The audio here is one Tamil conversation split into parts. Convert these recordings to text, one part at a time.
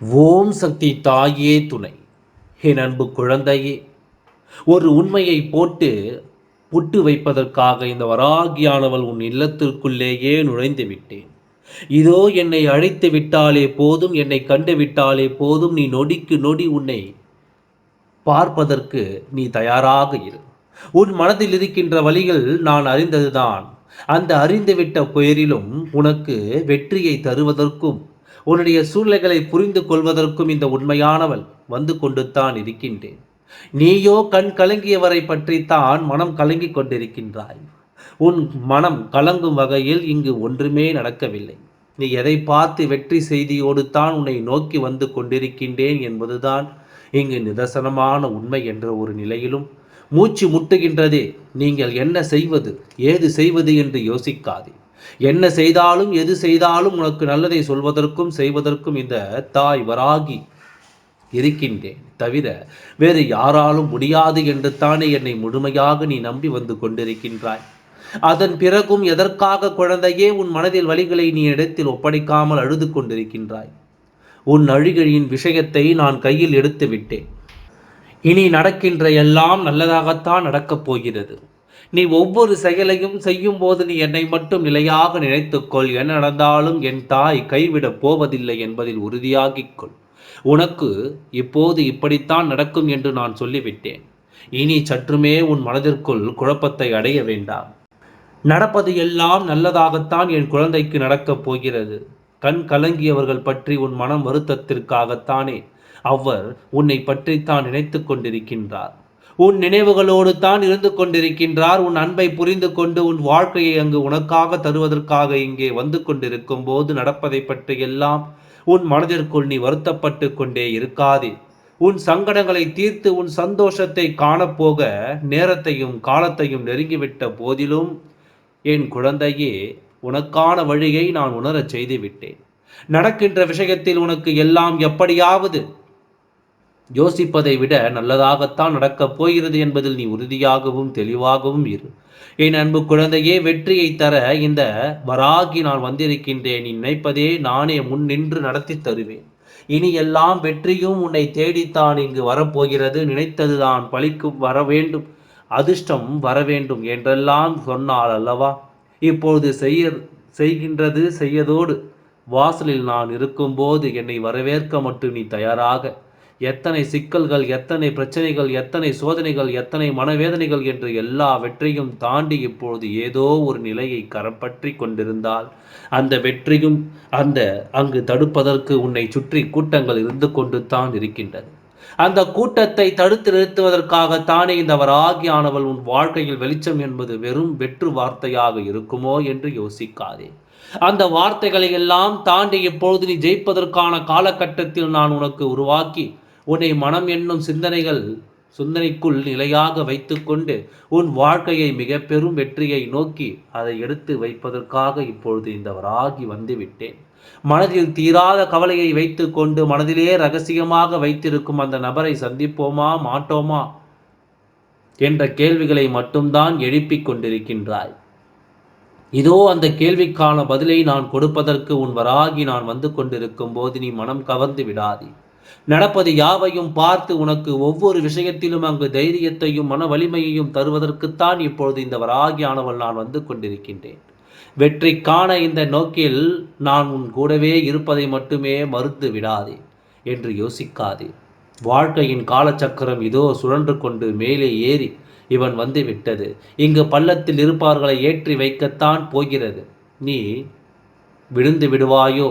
ஓம் சக்தி தாயே துணை. என் அன்பு குழந்தையே ஒரு உண்மையை போட்டு புட்டு வைப்பதற்காக இந்த வராகியானவள் உன் இல்லத்திற்குள்ளேயே நுழைந்து விட்டேன். இதோ என்னை அழைத்து விட்டாலே போதும் என்னை கண்டு விட்டாலே போதும் நீ நொடிக்கு நொடி உன்னை பார்ப்பதற்கு நீ தயாராக இரு. உன் மனதில் இருக்கின்ற வழிகள் நான் அறிந்ததுதான். அந்த அறிந்துவிட்ட பெயரிலும் உனக்கு வெற்றியை தருவதற்கும் உன்னுடைய சூழ்நிலைகளை புரிந்து கொள்வதற்கும் இந்த உண்மையானவள் வந்து கொண்டு தான் இருக்கின்றேன். நீயோ கண் கலங்கியவரை பற்றித்தான் மனம் கலங்கி கொண்டிருக்கின்றாய். உன் மனம் கலங்கும் வகையில் இங்கு ஒன்றுமே நடக்கவில்லை. நீ எதை பார்த்து வெற்றி செய்தியோடு தான் உன்னை நோக்கி வந்து கொண்டிருக்கின்றேன் என்பதுதான் இங்கு நிதர்சனமான உண்மை என்ற ஒரு நிலையிலும். மூச்சு முட்டுகின்றதே நீங்கள் என்ன செய்வது ஏது செய்வது என்று யோசிக்காதே. என்ன செய்தாலும் எது செய்தாலும் உனக்கு நல்லதை சொல்வதற்கும் செய்வதற்கும் இந்த தாய் வராகி இருக்கின்றேன். தவிர வேறு யாராலும் முடியாது என்று தானே என்னை முழுமையாக நீ நம்பி வந்து கொண்டிருக்கின்றாய். அதன் பிறகும் எதற்காக குழந்தையே உன் மனதில் வழிகளை நீ இடத்தில் ஒப்படைக்காமல் அழுது கொண்டிருக்கின்றாய்? உன் அழுகையின் விஷயத்தை நான் கையில் எடுத்து விட்டேன். இனி நடக்கின்ற எல்லாம் நல்லதாகத்தான் நடக்கப் போகிறது. நீ ஒவ்வொரு செயலையும் செய்யும் போது நீ என்னை மட்டும் நிலையாக நினைத்துக்கொள். என்ன நடந்தாலும் என் தாய் கைவிடப் போவதில்லை என்பதில் உறுதியாகிக் கொள். உனக்கு இப்போது இப்படித்தான் நடக்கும் என்று நான் சொல்லிவிட்டேன். இனி சற்றுமே உன் மனதிற்குள் குழப்பத்தை அடைய வேண்டாம். நடப்பது எல்லாம் நல்லதாகத்தான் என் குழந்தைக்கு நடக்கப் போகிறது. கண் கலங்கியவர்கள் பற்றி உன் மனம் வருத்தத்திற்காகத்தானே. அவர் உன்னை பற்றித்தான் நினைத்து கொண்டிருக்கின்றார். உன் நினைவுகளோடு தான் இருந்து கொண்டிருக்கின்றார். உன் அன்பை புரிந்து கொண்டு உன் வாழ்க்கையை அங்கு உனக்காக தருவதற்காக இங்கே வந்து கொண்டிருக்கும் போது நடப்பதை பற்றி எல்லாம் உன் மனதிற்குள் நீ வருத்தப்பட்டு கொண்டே இருக்காதே. உன் சங்கடங்களை தீர்த்து உன் சந்தோஷத்தை காணப்போக நேரத்தையும் காலத்தையும் நெருங்கிவிட்ட போதிலும் என் குழந்தையே உனக்கான வழியை நான் உணரச் செய்துவிட்டேன். நடக்கின்ற விஷயத்தில் உனக்கு எல்லாம் எப்படியாவது யோசிப்பதை விட நல்லதாகத்தான் நடக்கப் போகிறது என்பதில் நீ உறுதியாகவும் தெளிவாகவும் இரு. என் அன்பு குழந்தையே வெற்றியை தர இந்த வராகி நான் வந்திருக்கின்றேன். நீ நினைப்பதே நானே முன் நின்று நடத்தி தருவேன். இனி எல்லாம் வெற்றியும் உன்னை தேடித்தான் இங்கு வரப்போகிறது. நினைத்ததுதான் பழிக்கும் வர வேண்டும். அதிர்ஷ்டம் வர வேண்டும் என்றெல்லாம் சொன்னால் அல்லவா? இப்பொழுது செய்ய செய்கின்றது செய்யதோடு வாசலில் நான் இருக்கும்போது என்னை வரவேற்க மட்டும் நீ தயாராக. எத்தனை சிக்கல்கள் எத்தனை பிரச்சனைகள் எத்தனை சோதனைகள் எத்தனை மனவேதனைகள் என்று எல்லா வெற்றியும் தாண்டி இப்பொழுது ஏதோ ஒரு நிலையை கரப்பற்றி கொண்டிருந்தால் அந்த வெற்றியும் அந்த அங்கு தடுப்பதற்கு உன்னை சுற்றி கூட்டங்கள் இருந்து கொண்டு தான் இருக்கின்றது. அந்த கூட்டத்தை தடுத்து நிறுத்துவதற்காகத்தானே இந்த வராகியானவள் உன் வாழ்க்கையில் வெளிச்சம் என்பது வெறும் வெற்று வார்த்தையாக இருக்குமோ என்று யோசிக்காதே. அந்த வார்த்தைகளை எல்லாம் தாண்டி இப்பொழுது நீ ஜெயிப்பதற்கான காலகட்டத்தில் நான் உனக்கு உருவாக்கி உன்னை மனம் என்னும் சிந்தனைகள் சிந்தனைக்குள் நிலையாக வைத்துக்கொண்டு உன் வாழ்க்கையை மிக பெரும் வெற்றியை நோக்கி அதை எடுத்து வைப்பதற்காக இப்பொழுது இந்த வராகி வந்துவிட்டேன். மனதில் தீராத கவலையை வைத்துக்கொண்டு மனதிலே ரகசியமாக வைத்திருக்கும் அந்த நபரை சந்திப்போமா மாட்டோமா என்ற கேள்விகளை மட்டும்தான் எழுப்பிக் கொண்டிருக்கின்றாய். இதோ அந்த கேள்விக்கான பதிலை நான் கொடுப்பதற்கு உன் வராகி நான் வந்து கொண்டிருக்கும் போது நீ மனம் கவர்ந்து விடாதே. நடப்பது யாவையும் பார்த்து உனக்கு ஒவ்வொரு விஷயத்திலும் அங்கு தைரியத்தையும் மன வலிமையையும் தருவதற்குத்தான் இப்பொழுது இந்த வராகியானவள் நான் வந்து கொண்டிருக்கின்றேன். வெற்றி காண இந்த நோக்கில் நான் உன் கூடவே இருப்பதை மட்டுமே மறுத்து விடாதே என்று யோசிக்காதே. வாழ்க்கையின் காலச்சக்கரம் இதோ சுழன்று கொண்டு மேலே ஏறி இவன் வந்து விட்டது. இங்கு பள்ளத்தில் இருப்பார்களை ஏற்றி வைக்கத்தான் போகிறது. நீ விழுந்து விடுவாயோ?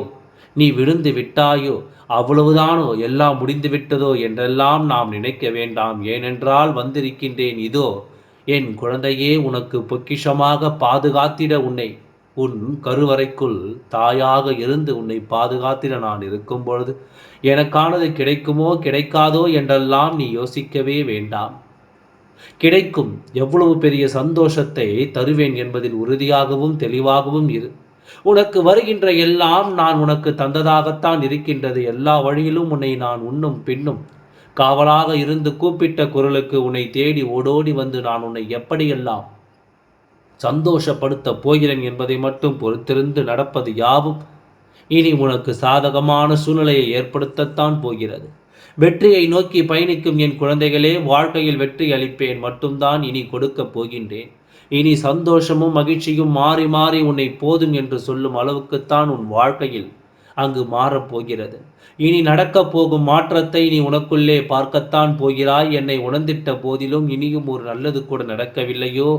நீ விழுந்து விட்டாயோ அவ்வளவுதானோ எல்லாம் முடிந்து விட்டதோ என்றெல்லாம் நாம் நினைக்க வேண்டாம். ஏனென்றால் வந்திருக்கின்றேன் இதோ என் குழந்தையே உனக்கு பொக்கிஷமாக பாதுகாத்திட உன்னை உன் கருவறைக்குள் தாயாக இருந்து உன்னை பாதுகாத்திட நான் இருக்கும் பொழுது எனக்கானது கிடைக்குமோ கிடைக்காதோ என்றெல்லாம் நீ யோசிக்கவே வேண்டாம். கிடைக்கும். எவ்வளவு பெரிய சந்தோஷத்தை தருவேன் என்பதில் உறுதியாகவும் தெளிவாகவும் இரு. உனக்கு வருகின்ற எல்லாம் நான் உனக்கு தந்ததாகத்தான் இருக்கின்றது. எல்லா வழியிலும் உன்னை நான் உண்ணும் பின்னும். காவலாக இருந்து கூப்பிட்ட குரலுக்கு உன்னை தேடி ஓடோடி வந்து நான் உன்னை எப்படியெல்லாம் சந்தோஷப்படுத்த போகிறேன் என்பதை மட்டும் பொறுத்திருந்து நடப்பது யாவும் இனி உனக்கு சாதகமான சூழ்நிலையை ஏற்படுத்தத்தான் போகிறது. வெற்றியை நோக்கி பயணிக்கும் என் குழந்தைகளே வாழ்க்கையில் வெற்றி அளிப்பேன். மட்டும்தான் இனி கொடுக்கப் போகின்றேன். இனி சந்தோஷமும் மகிழ்ச்சியும் மாறி மாறி உன்னை போதும் என்று சொல்லும் அளவுக்குத்தான் உன் வாழ்க்கையில் அங்கு மாறப்போகிறது இனி நடக்கப் போகும் மாற்றத்தை நீ உனக்குள்ளே பார்க்கத்தான் போகிறாய். என்னை உணர்ந்திட்ட போதிலும் இனியும் ஒரு நல்லது கூட நடக்கவில்லையோ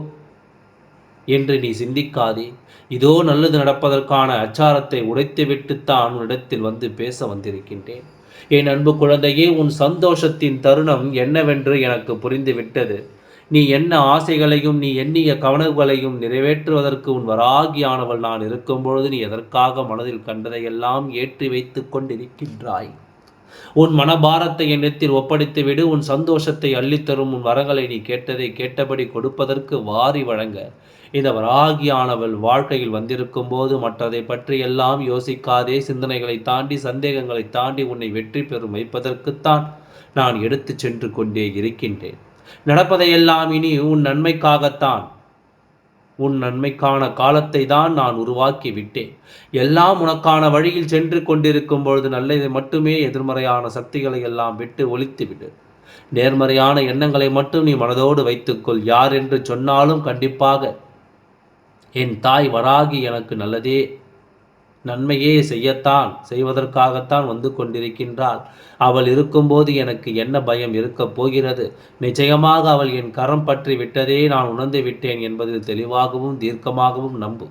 என்று நீ சிந்திக்காதே. இதோ நல்லது நடப்பதற்கான அச்சாரத்தை உடைத்துவிட்டுத்தான் உன்னிடத்தில் வந்து பேச வந்திருக்கின்றேன். என் அன்பு குழந்தையே உன் சந்தோஷத்தின் தருணம் என்னவென்று எனக்கு புரிந்துவிட்டது. நீ என்ன ஆசைகளையும் நீ எண்ணிய கவனங்களையும் நிறைவேற்றுவதற்கு உன் வராகியானவள் நான் இருக்கும்பொழுது நீ எதற்காக மனதில் கண்டதையெல்லாம் ஏற்றி வைத்து கொண்டிருக்கின்றாய்? உன் மனபாரத்தை என்னத்தில் ஒப்படைத்து விடு உன் சந்தோஷத்தை அள்ளித்தரும் உன் வரங்களை நீ கேட்டதை கேட்டபடி கொடுப்பதற்கு வாரி வழங்க. இந்த வராகியானவள் வாழ்க்கையில் வந்திருக்கும் போது மற்றதை பற்றி எல்லாம் யோசிக்காதே சிந்தனைகளை தாண்டி சந்தேகங்களை தாண்டி உன்னை வெற்றி பெறும் வைப்பதற்குத்தான் நான் எடுத்துச் சென்று கொண்டே இருக்கின்றேன். நடப்பதையெல்லாம் இனி உன் நன்மைக்காகத்தான். உன் நன்மைக்கான காலத்தை தான் நான் உருவாக்கி விட்டேன் எல்லாம் உனக்கான வழியில் சென்று கொண்டிருக்கும் பொழுது நல்லதை மட்டுமே எதிர்மறையான சக்திகளை எல்லாம் விட்டு ஒழித்து விடு நேர்மறையான எண்ணங்களை மட்டும் நீ மனதோடு வைத்துக்கொள். யார் என்று சொன்னாலும் கண்டிப்பாக என் தாய் வராகி எனக்கு நல்லதே நன்மையே செய்யத்தான் செய்வதற்காகத்தான் வந்து கொண்டிருக்கின்றாள். அவள் இருக்கும்போது எனக்கு என்ன பயம் இருக்கப் போகிறது? நிச்சயமாக அவள் என் கரம் பற்றி விட்டதே நான் உணர்ந்து விட்டேன் என்பதில் தெளிவாகவும் தீர்க்கமாகவும் நம்பு.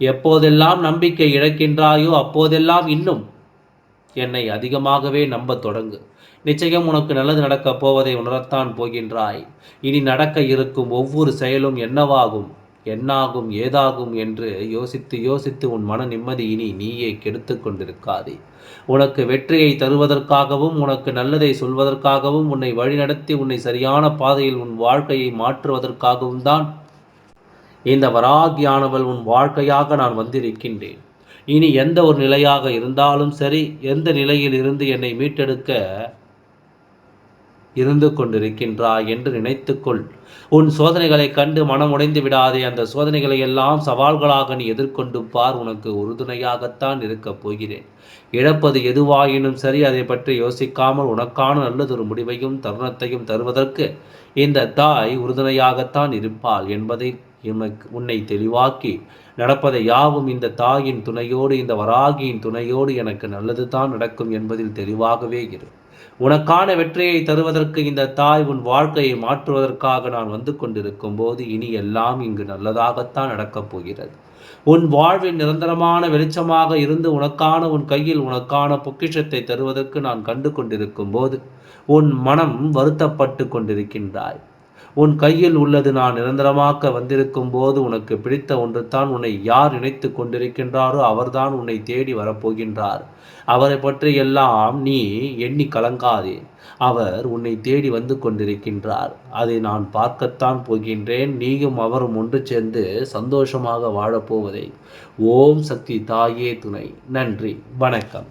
எப்போதெல்லாம் நம்பிக்கை இழக்கின்றாயோ அப்போதெல்லாம் இன்னும் என்னை அதிகமாகவே நம்பத் தொடங்கு. நிச்சயம் உனக்கு நல்லது நடக்கப் போவதை உணரத்தான் போகின்றாய். இனி நடக்க இருக்கும் ஒவ்வொரு செயலும் என்னவாகும்? என்னாகும் ஏதாகும் என்று யோசித்து யோசித்து உன் மன நிம்மதி இனி நீயே கெடுத்து கொண்டிருக்காதே. உனக்கு வெற்றியை தருவதற்காகவும் உனக்கு நல்லதை சொல்வதற்காகவும் உன்னை வழிநடத்தி உன்னை சரியான பாதையில் உன் வாழ்க்கையை மாற்றுவதற்காகவும் தான் இந்த வராகியானவள் உன் வாழ்க்கையாக நான் வந்திருக்கின்றேன். இனி எந்த ஒரு நிலையாக இருந்தாலும் சரி எந்த நிலையில் இருந்து என்னை மீட்டெடுக்க இருந்து கொண்டிருக்கின்றாய் என்று நினைத்துக்கொள். உன் சோதனைகளை கண்டு மனம் உடைந்து விடாதே. அந்த சோதனைகளை எல்லாம் சவால்களாக நீ எதிர்கொண்டு பார். உனக்கு உறுதுணையாகத்தான் இருக்கப் போகிறேன். இழப்பது எதுவாயினும் சரி அதை பற்றி யோசிக்காமல் உனக்கான நல்லதொரு முடிவையும் தருணத்தையும் தருவதற்கு இந்த தாய் உறுதுணையாகத்தான் இருப்பாள் என்பதை உன்னை தெளிவாக்கி நடப்பதை யாவும் இந்த தாயின் துணையோடு இந்த வராகியின் துணையோடு எனக்கு நல்லது தான் நடக்கும் என்பதில் தெளிவாகவே இரு. உனக்கான வெற்றியை தருவதற்கு இந்த தாய் உன் வாழ்க்கையை மாற்றுவதற்காக நான் வந்து கொண்டிருக்கும் போது இனி எல்லாம் இங்கு நல்லதாகத்தான் நடக்கப் போகிறது. உன் வாழ்வின் நிரந்தரமான வெளிச்சமாக இருந்து உனக்கான உன் கையில் உனக்கான பொக்கிஷத்தை தருவதற்கு நான் கண்டு கொண்டிருக்கும் போது உன் மனம் வருத்தப்பட்டு கொண்டிருக்கின்றாய். உன் கையில் உள்ளது நான் நிரந்தரமாக்க வந்திருக்கும் போது உனக்கு பிடித்த ஒன்று தான் உன்னை யார் நினைத்து கொண்டிருக்கின்றாரோ அவர்தான் உன்னை தேடி வரப்போகின்றார். அவரை பற்றி எல்லாம் நீ எண்ணி கலங்காதே. அவர் உன்னை தேடி வந்து கொண்டிருக்கின்றார். அதை நான் பார்க்கத்தான் போகின்றேன். நீயும் அவரும் ஒன்று சேர்ந்து சந்தோஷமாக வாழப்போவதை ஓம் சக்தி தாயே துணை. நன்றி. வணக்கம்.